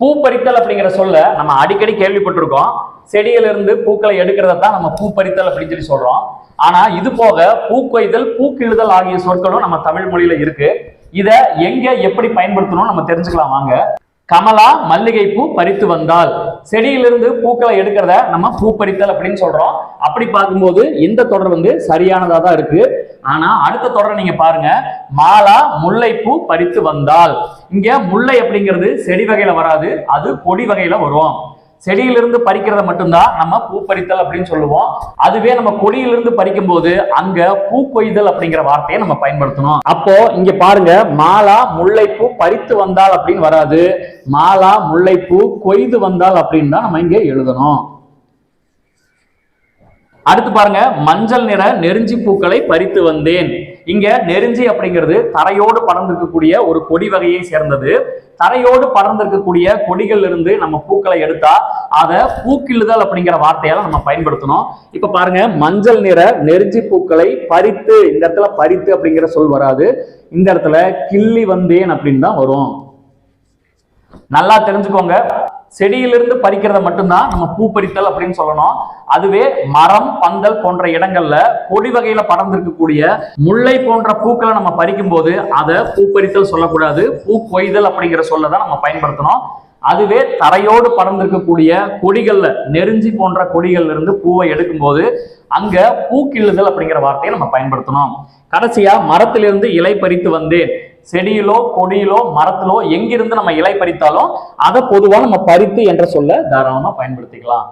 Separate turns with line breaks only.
பூ பறித்தல் அப்படிங்கிற சொல்ல நம்ம அடிக்கடி கேள்விப்பட்டிருக்கோம். செடியிலிருந்து பூக்களை எடுக்கிறத தான் நம்ம பூ பறித்தல் அப்படின்னு சொல்லி சொல்றோம். ஆனா இது போக பூக்கொய்தல் பூக்கிழுதல் ஆகிய சொற்களும் நம்ம தமிழ் மொழியில இருக்கு. இதை எங்க எப்படி பயன்படுத்தணும் நம்ம தெரிஞ்சுக்கலாம். வாங்க. கமலா மல்லிகை பூ பறித்து வந்தால் செடியிலிருந்து பூக்களை எடுக்கிறத நம்ம பூ பறித்தல் அப்படின்னு சொல்றோம். அப்படி பார்க்கும்போது இந்த தொடர் வந்து சரியானதா தான் இருக்கு. ஆனா அடுத்த தொடரை நீங்க பாருங்க. மாலா முல்லைப்பூ பறித்து வந்தால் இங்க முல்லை அப்படிங்கிறது செடி வகையில வராது. அது கொடி வகையில வரும். செடியிலிருந்து பறிக்கிறத மட்டும்தான் நம்ம பூ பறித்தல் அப்படின்னு சொல்லுவோம். அதுவே நம்ம கொடியிலிருந்து பறிக்கும் போது அங்க பூ கொய்தல் அப்படிங்கிற வார்த்தையை நம்ம பயன்படுத்தணும். அப்போ இங்க பாருங்க மாலா முல்லைப்பூ பறித்து வந்தால் அப்படின்னு வராது. மாலா முல்லைப்பூ கொய்து வந்தால் அப்படின்னு தான் நம்ம இங்க எழுதணும். அடுத்து பாருங்க மஞ்சள் நிற நெருஞ்சி பூக்களை பறித்து வந்தேன். இங்க நெருஞ்சி அப்படிங்கிறது தரையோடு படர்ந்திருக்கக்கூடிய ஒரு கொடி வகையை சேர்ந்தது. தரையோடு படர்ந்திருக்கக்கூடிய கொடிகள் இருந்து நம்ம பூக்களை எடுத்தா அதை பூக்கிழுதல் அப்படிங்கிற வார்த்தையால நம்ம பயன்படுத்தணும். இப்ப பாருங்க மஞ்சள் நிற நெருஞ்சி பூக்களை பறித்து இந்த இடத்துல பறித்து அப்படிங்கிற சொல் வராது. இந்த இடத்துல கிள்ளி வந்தேன் அப்படின்னு தான் வரும். நல்லா தெரிஞ்சுக்கோங்க. செடியிலிருந்து பறிக்கிறத மட்டும்தான் நம்ம பூ பறித்தல் அப்படின்னு சொல்லணும். அதுவே மரம் பந்தல் போன்ற இடங்கள்ல கொடி வகையில படர்ந்திருக்கக்கூடிய முல்லை போன்ற பூக்களை நம்ம பறிக்கும் போது அதை பூ பறித்தல் சொல்லக்கூடாது. பூ கொய்தல் அப்படிங்கிற சொல்ல தான் நம்ம பயன்படுத்தணும். அதுவே தரையோடு படர்ந்திருக்கக்கூடிய கொடிகள்ல நெருஞ்சி போன்ற கொடிகள்ல இருந்து பூவை எடுக்கும்போது அங்க பூக்கிள்ளுதல் அப்படிங்கிற வார்த்தையை நம்ம பயன்படுத்தணும். கடைசியா மரத்திலிருந்து இலை பறித்து வந்தேன். செடியிலோ கொடியிலோ மரத்திலோ எங்கிருந்து நம்ம இலை பறித்தாலும் அதை பொதுவாக நம்ம பறித்து என்ற சொல்ல தாராளமா பயன்படுத்திக்கலாம்.